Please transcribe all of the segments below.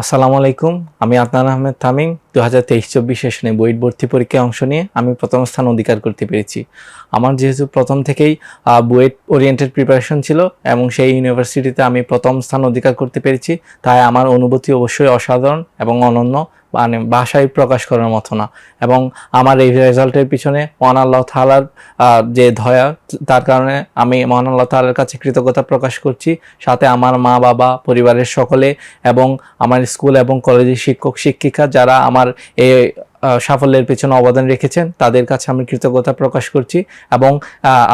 আসসালামু আলাইকুম, আমি আদনান আহমেদ তামিম। দু হাজার তেইশ চব্বিশ সেশনে বইট ভর্তি পরীক্ষায় অংশ নিয়ে আমি প্রথম স্থান অধিকার করতে পেরেছি। আমার যেহেতু প্রথম থেকেই বুয়েট ওরিয়েন্টেড প্রিপারেশন ছিল এবং সেই ইউনিভার্সিটিতে আমি প্রথম স্থান অধিকার করতে পেরেছি, তাই আমার অনুভূতি অবশ্যই অসাধারণ এবং অনন্য। মানে ভাষায় প্রকাশ করার মতো না। এবং আমার এই রেজাল্টের পিছনে মহান আল্লাহ তালার যে ধয়া তার কারণে আমি মহান আল্লাহ তালার কাছে কৃতজ্ঞতা প্রকাশ করছি। সাথে আমার মা, বাবা, পরিবারের সকলে এবং আমার স্কুল এবং কলেজের শিক্ষক, শিক্ষিকা যারা আমার এই সাফল্যের পেছনে অবদান রেখেছেন। তাদের কাছে আমি কৃতজ্ঞতা প্রকাশ করছি এবং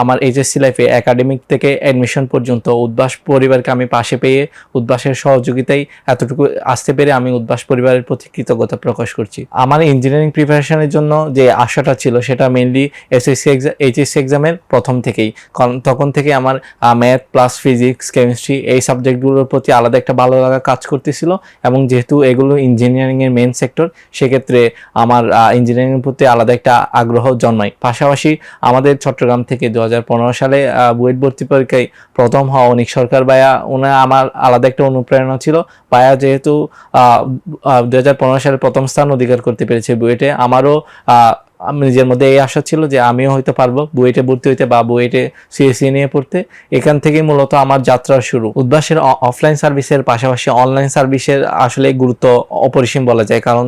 আমার এইচএসসি লাইফে একাডেমিক থেকে অ্যাডমিশন পর্যন্ত উদ্বাস পরিবারকে আমি পাশে পেয়ে উদ্বাসের সহযোগিতায় এতটুকু আসতে পেরে আমি উদ্বাস পরিবারের প্রতি কৃতজ্ঞতা প্রকাশ করছি। আমার ইঞ্জিনিয়ারিং প্রিপারেশনের জন্য যে আশাটা ছিল সেটা মেনলি এসএসসি এক্সাম এইচএসসি এক্সামের প্রথম থেকেই। কারণ তখন থেকে আমার ম্যাথ প্লাস ফিজিক্স কেমিস্ট্রি এই সাবজেক্টগুলোর প্রতি আলাদা একটা ভালো লাগা কাজ করতেছিল এবং যেহেতু এগুলো ইঞ্জিনিয়ারিংয়ের মেন সেক্টর সেক্ষেত্রে আমার ইঞ্জিনিয়ারিং এর প্রতি আলাদা একটা আগ্রহ জন্মায়। পাশাপাশি আমাদের চট্টগ্রাম থেকে দু হাজার পনেরো সালে বুয়েট ভর্তি পরীক্ষায় প্রথম হওয়া অনেক সরকার বায়া ওনার আমার আলাদা একটা অনুপ্রেরণা ছিল। বায়া যেহেতু দু হাজার পনেরো সালে প্রথম স্থান অধিকার করতে পেরেছে বুয়েটে, আমারও নিজের মধ্যে এই আশা ছিল যে আমিও হয়তো পারব বুয়েটে ভর্তি হইতে বা বুয়েটে সিএসসি নিয়ে পড়তে। এখান থেকেই মূলত আমার যাত্রা শুরু। উদ্বাসের অফলাইন সার্ভিসের পাশাপাশি অনলাইন সার্ভিসের আসলে গুরুত্ব অপরিসীম বলা যায়। কারণ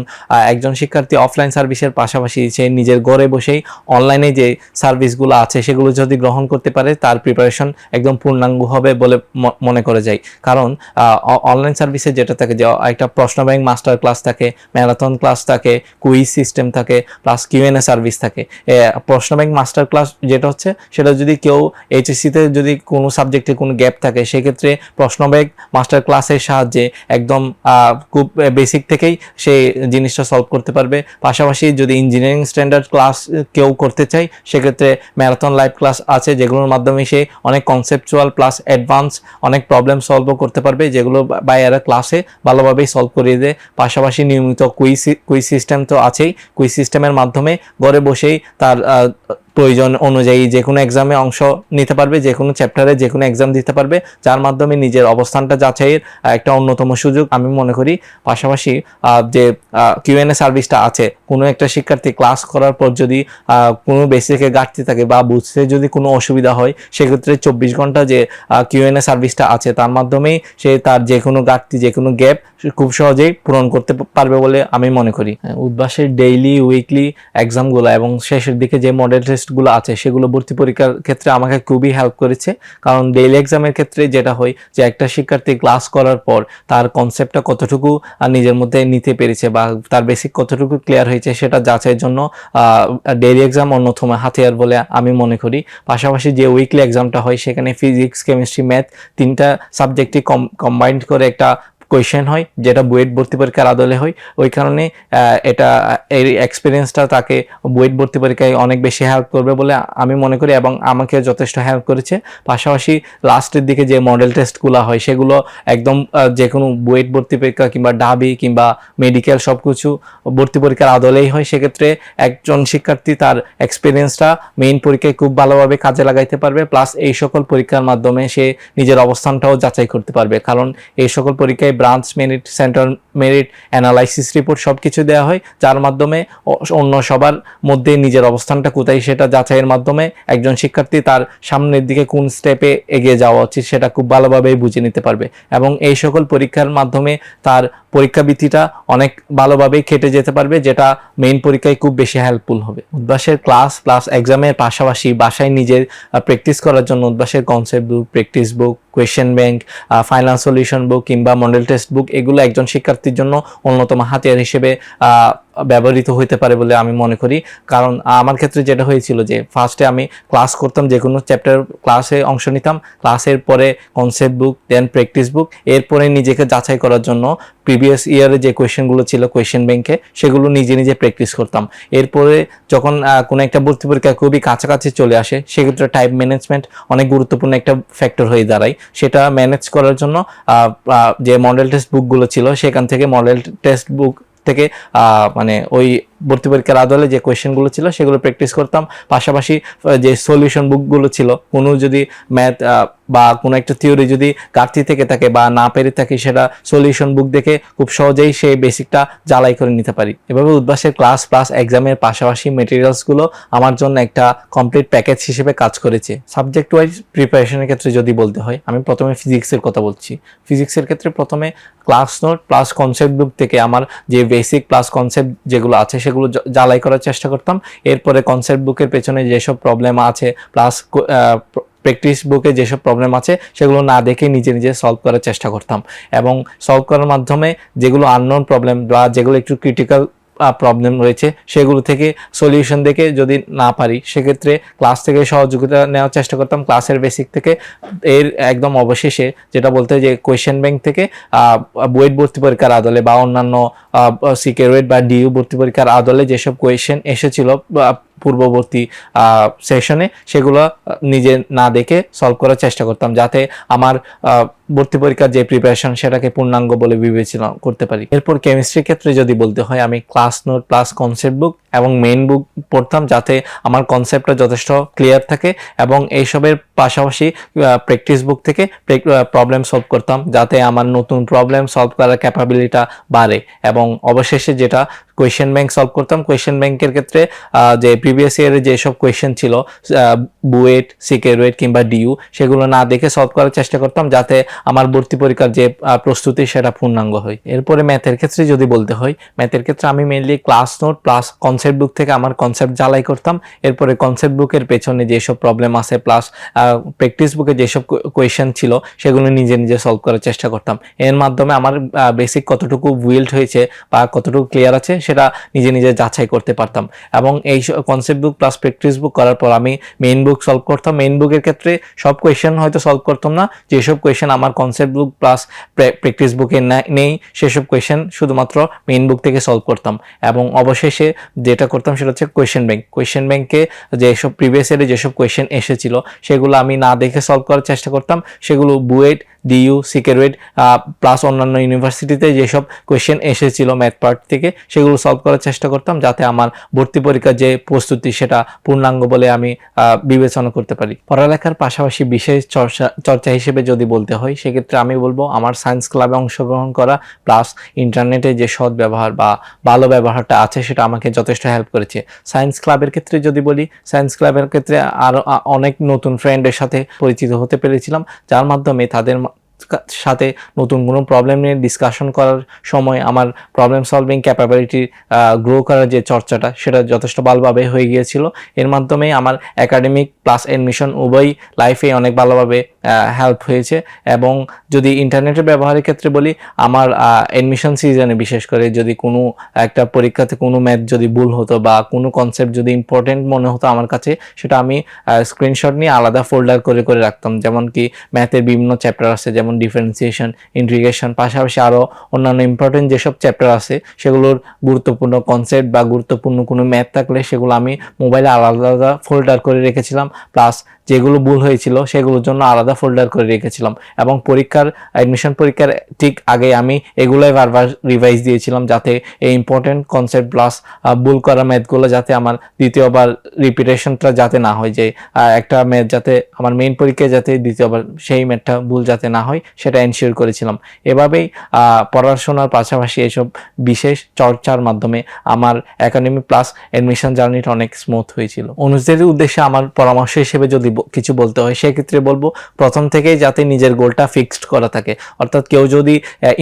একজন শিক্ষার্থী অফলাইন সার্ভিসের পাশাপাশি সে নিজের ঘরে বসেই অনলাইনে যে সার্ভিসগুলো আছে, সেগুলো যদি গ্রহণ করতে পারে, তার প্রিপারেশন একদম পূর্ণাঙ্গ হবে বলে মনে করে যায়। কারণ অনলাইন সার্ভিসে যেটা থাকে যে একটা প্রশ্ন ব্যাংক মাস্টার ক্লাস থাকে ম্যারাথন ক্লাস থাকে কুইজ সিস্টেম থাকে প্লাস কিউএনএ সার্ভিস থাকে। প্রশ্ন ব্যাংক মাস্টার ক্লাস যেটা হচ্ছে, সেটা যদি কেউ এইচএসসিতে যদি কোনো সাবজেক্টে কোনো গ্যাপ থাকে, সেক্ষেত্রে প্রশ্ন ব্যাংক মাস্টার ক্লাসের সাহায্যে একদম খুব বেসিক থেকেই সেই জিনিসটা সলভ করতে পারবে। পাশাপাশি যদি ইঞ্জিনিয়ারিং স্ট্যান্ডার্ড ক্লাস কেউ করতে চাই সেক্ষেত্রে ম্যারাথন লাইভ ক্লাস আছে, যেগুলোর মাধ্যমে সে অনেক কনসেপচুয়াল প্লাস অ্যাডভান্স অনেক প্রবলেম সলভও করতে পারবে, যেগুলো বা এরা ক্লাসে ভালোভাবেই সলভ করিয়ে দেয়। পাশাপাশি নিয়মিত কুইজ কুইজ সিস্টেম তো আছেই। কুইজ সিস্টেমের মাধ্যমে ঘরে বসেই তার প্রয়োজন অনুযায়ী যে কোনো এক্সামে অংশ নিতে পারবে, যে কোনো চ্যাপ্টারে যে কোনো এক্সাম দিতে পারবে, যার মাধ্যমে নিজের অবস্থানটা যাচাইয়ের একটা অন্যতম সুযোগ আমি মনে করি। পাশাপাশি যে কিউএনএ সার্ভিসটা আছে, কোনো একটা শিক্ষার্থী ক্লাস করার পর যদি কোনো বেসিকে ঘাটতি থাকে বা বুঝতে যদি কোনো অসুবিধা হয়, সেক্ষেত্রে চব্বিশ ঘণ্টা যে কিউএনএ সার্ভিসটা আছে, তার মাধ্যমেই সে তার যে কোনো ঘাটতি, যে কোনো গ্যাপ খুব সহজেই পূরণ করতে পারবে বলে আমি মনে করি। উদ্বাসের ডেইলি উইকলি এক্সামগুলো এবং শেষের দিকে যে মডেল টেস্টগুলো আছে, সেগুলো ভর্তি পরীক্ষার ক্ষেত্রে আমাকে খুবই হেল্প করেছে। কারণ ডেইলি এক্সামের ক্ষেত্রে যেটা হয় যে, একটা শিক্ষার্থী ক্লাস করার পর তার কনসেপ্টটা কতটুকু নিজের মধ্যে নিতে পেরেছে বা তার বেসিক কতটুকু ক্লিয়ার হয়েছে সেটা যাচাইয়ের জন্য ডেইলি এক্সাম অন্যতম হাতিয়ার বলে আমি মনে করি। পাশাপাশি যে উইকলি এক্সামটা হয়, সেখানে ফিজিক্স কেমিস্ট্রি ম্যাথ তিনটা সাবজেক্টই কম্বাইন্ড করে একটা কোয়েশ্চেন হয়, যেটা বুয়েট ভর্তি পরীক্ষার আদলে হয়। ওই কারণে এটা এই এক্সপিরিয়েন্সটা তাকে বুয়েট ভর্তি পরীক্ষায় অনেক বেশি হেল্প করবে বলে আমি মনে করি এবং আমাকে যথেষ্ট হেল্প করেছে। পাশাপাশি লাস্টের দিকে যে মডেল টেস্টগুলো হয়, সেগুলো একদম যে কোনো বুয়েট ভর্তি পরীক্ষা কিংবা ডাবি কিংবা মেডিকেল সব কিছু ভর্তি পরীক্ষার আদলেই হয়। সেক্ষেত্রে একজন শিক্ষার্থী তার এক্সপিরিয়েন্সটা মেইন পরীক্ষায় খুব ভালোভাবে কাজে লাগাইতে পারবে। প্লাস এই সকল পরীক্ষার মাধ্যমে সে নিজের অবস্থানটাও যাচাই করতে পারবে। কারণ এই সকল পরীক্ষায় branch merit centre merit analysis report সব কিছু দেওয়া হয়, যার মাধ্যমে অন্য সবার মধ্যে নিজের অবস্থানটা কোথায় সেটা যাচাইয়ের মাধ্যমে একজন শিক্ষার্থী তার সামনের দিকে কোন স্টেপে এগিয়ে যাওয়া উচিত সেটা খুব ভালোভাবেই বুঝে নিতে পারবে। এবং এই সকল পরীক্ষার মাধ্যমে তার পরীক্ষাবৃত্তিটা অনেক ভালোভাবেই খেটে যেতে পারবে, যেটা মেইন পরীক্ষায় খুব বেশি হেল্পফুল হবে। উদ্বাসের ক্লাস প্লাস এক্সামের পাশাপাশি বাসায় নিজের প্র্যাকটিস করার জন্য উদ্বাসের concept book practice book question bank final solution book কিংবা মডেল টেস্ট বুক এগুলো একজন শিক্ষার্থীর জন্য অন্যতম হাতিয়ার হিসেবে ব্যবহৃত হইতে পারে বলে আমি মনে করি। কারণ আমার ক্ষেত্রে যেটা হয়েছিল যে ফার্স্টে আমি ক্লাস করতাম, যে কোনো চ্যাপ্টার ক্লাসে অংশ নিতাম। ক্লাসের পরে কনসেপ্ট বুক দেন প্র্যাকটিস বুক এরপরে নিজেকে যাচাই করার জন্য প্রিভিয়াস ইয়ারে যে কোয়েশ্চেনগুলো ছিল কোয়েশ্চেন ব্যাংকে সেগুলো নিজে নিজে প্র্যাকটিস করতাম। এরপরে যখন কোনো একটা ভর্তি পরীক্ষা খুবই কাছাকাছি চলে আসে, সেক্ষেত্রে টাইম ম্যানেজমেন্ট অনেক গুরুত্বপূর্ণ একটা ফ্যাক্টর হয়ে দাঁড়ায়। সেটা ম্যানেজ করার জন্য যে মডেল টেস্ট বুকগুলো ছিল, সেখান থেকে মডেল টেস্ট বুক থেকে মানে ওই ভর্তি পরীক্ষার আদলে যে কোয়েশ্চেনগুলো ছিল, সেগুলো প্র্যাকটিস করতাম। পাশাপাশি যে সলিউশন বুকগুলো ছিল, কোনো যদি ম্যাথ বা কোনো একটা থিওরি যদি ঘাটতি থেকে থাকে বা না পেরে থাকে, সেটা সলিউশন বুক দেখে খুব সহজেই সেই বেসিকটা জ্বালাই করে নিতে পারি। এভাবে উদ্ভাসের ক্লাস প্লাস এক্সামের পাশাপাশি মেটেরিয়ালসগুলো আমার জন্য একটা কমপ্লিট প্যাকেজ হিসেবে কাজ করেছে। সাবজেক্ট ওয়াইজ প্রিপারেশনের ক্ষেত্রে যদি বলতে হয়, আমি প্রথমে ফিজিক্সের কথা বলছি। ফিজিক্সের ক্ষেত্রে প্রথমে class note plus concept book থেকে আমার যে বেসিক প্লাস কনসেপ্ট যেগুলো আছে, সেগুলো জ- জ্বালাই করার চেষ্টা করতাম। এরপরে কনসেপ্ট বুকের পেছনে যেসব প্রবলেম আছে প্লাস প্র্যাকটিস বুকে যেসব প্রবলেম আছে, সেগুলো না দেখে নিজে নিজে সলভ করার চেষ্টা করতাম। এবং সলভ করার মাধ্যমে যেগুলো আননোন প্রবলেম বা যেগুলো একটু ক্রিটিক্যাল প্রবলেম রয়েছে, সেগুলো থেকে সলিউশন দেখে যদি না পারি, সেক্ষেত্রে ক্লাস থেকে সহযোগিতা নেওয়ার চেষ্টা করতাম। ক্লাসের বেসিক থেকে এর একদম অবশেষে যেটা বলতে যে কোয়েশ্চেন ব্যাংক থেকে বুয়েট ভর্তি পরীক্ষার আদলে বা অন্যান্য সিকেরোয়েট বা ডিইউ ভর্তি পরীক্ষার আদলে যেসব কোয়েশ্চেন এসেছিল পূর্ববর্তী সেশনে সেগুলো নিজে না দেখে সলভ করার চেষ্টা করতাম যাতে আমার ভর্তি পরীক্ষার যে প্রিপারেশন সেটাকে পূর্ণাঙ্গ বলে বিবেচনা করতে পারি। এরপর কেমিস্ট্রির ক্ষেত্রে যদি বলতে হয়, আমি class note plus concept book এবং মেইন বুক পড়তাম যাতে আমার কনসেপ্টটা যথেষ্ট ক্লিয়ার থাকে এবং এইসবের পাশাপাশি প্র্যাকটিস বুক থেকে প্রবলেম সলভ করতাম যাতে আমার নতুন প্রবলেম সলভ করার ক্যাপাবিলিটা বাড়ে এবং অবশেষে যেটা কোয়েশ্চেন ব্যাংক সলভ করতাম কোয়েশ্চেন ব্যাংকের ক্ষেত্রে যে প্রিভিয়াস ইয়ারে যেসব কোয়েশ্চেন ছিল বুয়েট, সিকেরুয়েট কিংবা ডিইউ সেগুলো না দেখে সলভ করার চেষ্টা করতাম যাতে আমার ভর্তি পরীক্ষার যে প্রস্তুতি সেটা পূর্ণাঙ্গ হয়। এরপরে ম্যাথের ক্ষেত্রে যদি বলতে হয় ম্যাথের ক্ষেত্রে আমি mainly class note plus concept book থেকে আমার কনসেপ্ট জ্বালাই করতাম। এরপরে কনসেপ্ট বুকের পেছনে যেসব প্রবলেম আছে প্লাস প্র্যাকটিস বুকে যেসব কোয়েশ্চেন ছিল, সেগুলো নিজে নিজে সলভ করার চেষ্টা করতাম। এর মাধ্যমে আমার বেসিক কতটুকু উইল্ড হয়েছে বা কতটুকু ক্লিয়ার আছে, সেটা নিজে নিজে যাচাই করতে পারতাম। এবং এই concept book plus practice book করার পর আমি মেইন বুক সলভ করতাম। মেইন বুকের ক্ষেত্রে সব কোয়েশ্চেন হয়তো সলভ করতাম না। যেসব কোয়েশ্চেন আমার কনসেপ্ট বুক প্লাস প্র্যাকটিস বুকে নেই, সেসব কোয়েশ্চেন শুধুমাত্র মেইন বুক থেকে সলভ করতাম। এবং অবশেষে যেটা করতাম সেটা হচ্ছে কোয়েশ্চেন ব্যাংক কোয়েশ্চেন ব্যাংকে যেসব প্রিভিয়াস ইয়ারে যেসব কোয়েশ্চেন এসেছিল, সেগুলো আমি না দেখে সলভ করার চেষ্টা করতাম। সেগুলো বুয়েট ডিইউ সিকেরুয়েট প্লাস অন্যান্য ইউনিভার্সিটিতে যেসব কোয়েশ্চেন এসেছিল ম্যাথ পার্ট থেকে, সেগুলো সলভ করার চেষ্টা করতাম যাতে আমার ভর্তি পরীক্ষার যে প্রস্তুতি সেটা পূর্ণাঙ্গ বলে আমি বিবেচনা করতে পারি। পড়ালেখার পাশাপাশি বিশেষ চর্চা চর্চা হিসেবে যদি বলতে হয়, সেক্ষেত্রে আমি বলব আমার সায়েন্স ক্লাবে অংশগ্রহণ করা প্লাস ইন্টারনেটে যে সৎ ব্যবহার বা ভালো ব্যবহারটা আছে সেটা আমাকে যথেষ্ট হেল্প করেছে। সায়েন্স ক্লাবের ক্ষেত্রে যদি বলি সায়েন্স ক্লাবের ক্ষেত্রে আরও, আ- অনেক নতুন ফ্রেন্ডের সাথে পরিচিত হতে পেরেছিলাম, যার মাধ্যমে তাদের সাথে নতুন কোনো প্রবলেম নিয়ে ডিসকাশন করার সময় আমার প্রবলেম সলভিং ক্যাপাবিলিটি গ্রো করার যে চর্চাটা, সেটা যথেষ্ট ভালোভাবে হয়ে গিয়েছিল। এর মাধ্যমে আমার একাডেমিক প্লাস এডমিশন উভয় লাইফে অনেক ভালোভাবে হেল্প হয়েছে। এবং যদি ইন্টারনেটের ব্যবহারের ক্ষেত্রে বলি, আমার এডমিশন সিজনে বিশেষ করে যদি কোনো একটা পরীক্ষাতে কোনো ম্যাথ যদি ভুল হতো বা কোনো কনসেপ্ট যদি ইম্পর্টেন্ট মনে হতো আমার কাছে, সেটা আমি স্ক্রিনশট নিয়ে আলাদা ফোল্ডার করে করে রাখতাম। যেমন কি ম্যাথের বিভিন্ন চ্যাপ্টার আছে, যেমন ডিফারেন্সিয়েশন ইন্টিগ্রেশন পাশাপাশি আরও অন্যান্য ইম্পর্টেন্ট যেসব চ্যাপ্টার আছে, সেগুলোর গুরুত্বপূর্ণ কনসেপ্ট বা গুরুত্বপূর্ণ কোনো ম্যাথ থাকলে সেগুলো আমি মোবাইলে আলাদা আলাদা ফোল্ডার করে রেখেছিলাম। প্লাস যেগুলো ভুল হয়েছিল সেগুলোর জন্য আলাদা ফোল্ডার করে রেখেছিলাম। এবং পরীক্ষার অ্যাডমিশন পরীক্ষার ঠিক আগে আমি এগুলোই বারবার রিভাইজ দিয়েছিলাম যাতে এই ইম্পর্টেন্ট কনসেপ্ট প্লাস ভুল করা ম্যাথগুলো যাতে আমার দ্বিতীয়বার রিপিটেশনটা যাতে না হয়, যে একটা ম্যাথ যাতে আমার মেইন পরীক্ষায় যাতে দ্বিতীয়বার সেই ম্যাথটা ভুল যাতে না হয়, সেটা এনশিওর করেছিলাম। এভাবেই পড়াশোনার পাশাপাশি এসব বিশেষ চর্চার মাধ্যমে আমার একাডেমি প্লাস অ্যাডমিশন জার্নিটা অনেক স্মুথ হয়েছিল। অনুজদের উদ্দেশ্যে আমার পরামর্শ হিসেবে যদি কিছু বলতে হয়, সেক্ষেত্রে বলব প্রথম থেকেই যাতে নিজের গোলটা ফিক্সড করা থাকে। অর্থাৎ কেউ যদি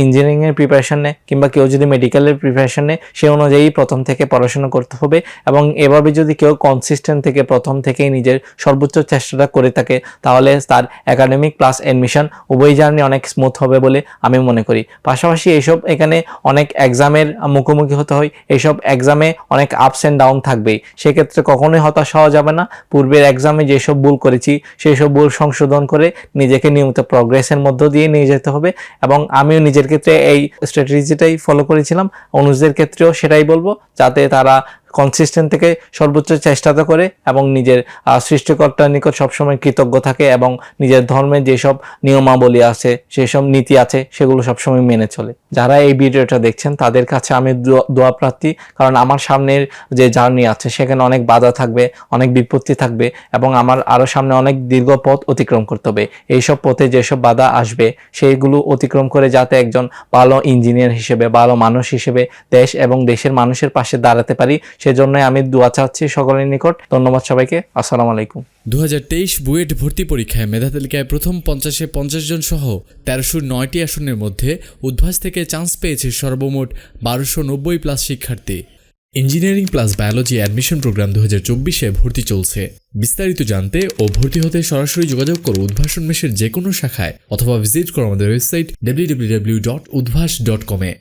ইঞ্জিনিয়ারিং এর প্রিপারেশন নেয় কিংবা কেউ যদি মেডিকেলের প্রিপারেশন নেয়, সে অনুযায়ী প্রথম থেকে পড়াশোনা করতে হবে এবং এভাবে যদি কেউ কনসিস্টেন্ট থেকে প্রথম থেকেই নিজের সর্বোচ্চ চেষ্টাটা করে থাকে, তাহলে তার একাডেমিক প্লাস এডমিশন উভয় জার্নি অনেক স্মুথ হবে বলে আমি মনে করি। পাশাপাশি এইসব এখানে অনেক এক্সামের মুখোমুখি হতে হয় এইসব এক্সামে অনেক আপস অ্যান্ড ডাউন থাকবেই। সেক্ষেত্রে কখনোই হতাশ হওয়া যাবে না। পূর্বের এক্সামে যেসব ভুল করেছি, সেই সব ভুল সংশোধন করে নিজেকে নিয়মিত প্রগ্রেসের মধ্য দিয়ে নিয়ে যেতে হবে এবং আমিও নিজের ক্ষেত্রে এই স্ট্র্যাটেজিটাই ফলো করেছিলাম। অনুজদের ক্ষেত্রেও সেটাই বলব, যাতে তারা কনসিস্টেন্ট থেকে সর্বোচ্চ চেষ্টা তো করে এবং নিজের সৃষ্টিকর্তার নিকট সবসময় কৃতজ্ঞ থাকে এবং নিজের ধর্মের যেসব নিয়মাবলী আছে, সেসব নীতি আছে, সেগুলো সবসময় মেনে চলে। যারা এই ভিডিওটা দেখছেন, তাদের কাছে আমি দোয়া প্রার্থী। কারণ আমার সামনের যে জার্নি আছে, সেখানে অনেক বাধা থাকবে, অনেক বিপত্তি থাকবে এবং আমার আরও সামনে অনেক দীর্ঘ পথ অতিক্রম করতে হবে। এইসব পথে যেসব বাধা আসবে, সেইগুলো অতিক্রম করে যাতে একজন ভালো ইঞ্জিনিয়ার হিসেবে, ভালো মানুষ হিসেবে দেশ এবং দেশের মানুষের পাশে দাঁড়াতে পারি সেজন্যই আমি দোয়া চাচ্ছি সকলের নিকট। ধন্যবাদ সবাইকে। আসসালামু আলাইকুম। দুহাজার তেইশ বুয়েট ভর্তি পরীক্ষায় মেধা তালিকায় প্রথম পঞ্চাশে পঞ্চাশ জন সহ তেরোশো নয়টি আসনের মধ্যে উদ্ভাস থেকে চান্স পেয়েছে সর্বমোট বারোশো নব্বই প্লাস শিক্ষার্থী। Engineering plus biology admission programme দু হাজার চব্বিশে ভর্তি চলছে। বিস্তারিত জানতে ও ভর্তি হতে সরাসরি যোগাযোগ করো উদ্ভাসন মেশের যে কোনো শাখায় অথবা ভিজিট করো আমাদের website W W W dot Udvash dot কমে